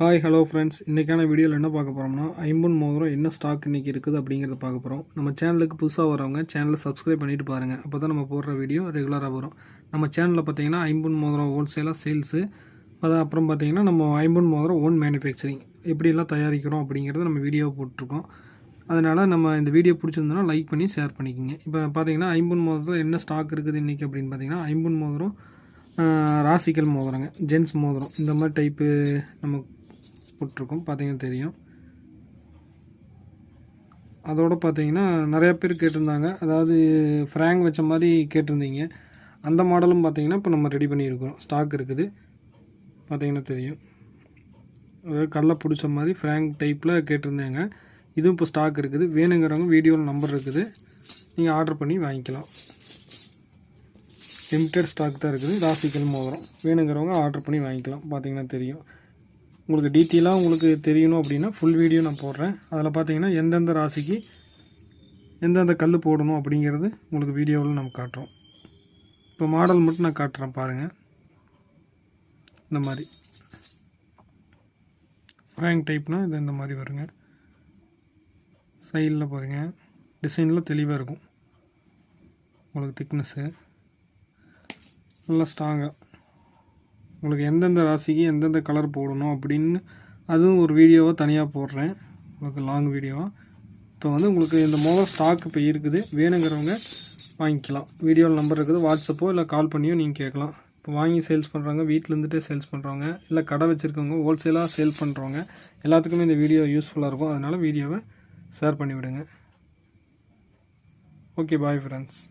Hi hello friends இன்றைக்கான வீடியோவில் என்ன பார்க்க போகிறோம்னா ஐம்பன் மோதிரம் என்ன ஸ்டாக் இன்றைக்கி இருக்குது அப்படிங்கிறத பார்க்க போகிறோம் நம்ம சேனலுக்கு புதுசாக வரவங்க சேனலை சப்ஸ்கிரைப் பண்ணிட்டு பாருங்கள் அப்போ தான் நம்ம போடுற வீடியோ ரெகுலராக வரும். நம்ம சேனலில் பார்த்தீங்கன்னா ஐம்பன் மோதிரம் ஹோல்சேலாக சேல்ஸு அது அப்புறம் பார்த்தீங்கன்னா நம்ம ஐம்பன் மோதிரம் ஓன் மேனுஃபேக்சரிங் எப்படிலாம் தயாரிக்கிறோம் அப்படிங்கிறத நம்ம வீடியோ போட்டிருக்கோம். அதனால் நம்ம இந்த வீடியோ பிடிச்சிருந்தோன்னா லைக் பண்ணி ஷேர் பண்ணிக்கோங்க. இப்போ பார்த்தீங்கன்னா ஐம்பன் மோதிரம் என்ன ஸ்டாக் இருக்குது இன்றைக்கி அப்படின்னு பார்த்தீங்கன்னா ஐம்பன் மோதிரம் ராசிக்கல் மோதிரங்க ஜென்ஸ் மோதிரம் இந்த மாதிரி டைப்பு நம்ம போட்டிருக்கோம் பார்த்தீங்கன்னா தெரியும். அதோட பார்த்தீங்கன்னா நிறையா பேர் கேட்டிருந்தாங்க. அதாவது ஃப்ராங் வச்ச மாதிரி கேட்டிருந்தீங்க. அந்த மாடலும் பார்த்தீங்கன்னா இப்போ நம்ம ரெடி பண்ணியிருக்கோம். ஸ்டாக் இருக்குது. பார்த்தீங்கன்னா தெரியும். அதாவது கடலை பிடிச்ச மாதிரி ஃப்ராங்க் டைப்பில் கேட்டிருந்தாங்க. இதுவும் இப்போ ஸ்டாக் இருக்குது. வேணுங்கிறவங்க வீடியோவில் நம்பர் இருக்குது. நீங்கள் ஆர்டர் பண்ணி வாங்கிக்கலாம். லிமிட்டட் ஸ்டாக் தான் இருக்குது. ராசிக்கல் மோதிரம் வேணுங்கிறவங்க ஆர்டர் பண்ணி வாங்கிக்கலாம். பார்த்தீங்கன்னா தெரியும். உங்களுக்கு டீட்டெயிலாக உங்களுக்கு தெரியணும் அப்படின்னா ஃபுல் வீடியோ நான் போடுறேன். அதில் பார்த்தீங்கன்னா எந்தெந்த ராசிக்கு எந்தெந்த கல் போடணும் அப்படிங்கிறது உங்களுக்கு வீடியோவில் நம்ம காட்டுறோம். இப்போ மாடல் மட்டும் நான் காட்டுறேன் பாருங்கள் இந்த மாதிரி. ரேங்க் டைப்னால் இது இந்த மாதிரி வருங்க. சைடில் பாருங்கள் டிசைனில் தெளிவாக இருக்கும். உங்களுக்கு திக்னஸ்ஸு நல்லா ஸ்ட்ராங்காக உங்களுக்கு எந்தெந்த ராசிக்கு எந்தெந்த கலர் போடணும் அப்படின்னு அதுவும் ஒரு வீடியோவாக தனியாக போடுறேன். உங்களுக்கு லாங் வீடியோவாக இப்போ வந்து உங்களுக்கு இந்த மோதல் ஸ்டாக் இப்போ இருக்குது. வேணுங்கிறவங்க வாங்கிக்கலாம். வீடியோவில் நம்பர் இருக்குது. வாட்ஸ்அப்போ இல்லை கால் பண்ணியோ நீங்கள் கேட்கலாம். இப்போ வாங்கி சேல்ஸ் பண்ணுறவங்க வீட்டிலேருந்துகிட்டே சேல்ஸ் பண்ணுறவங்க இல்லை கடை வச்சுருக்கவங்க ஹோல்சேலாக சேல் பண்ணுறவங்க எல்லாத்துக்குமே இந்த வீடியோ யூஸ்ஃபுல்லாக இருக்கும். அதனால் வீடியோவை ஷேர் பண்ணிவிடுங்க. Okay bye friends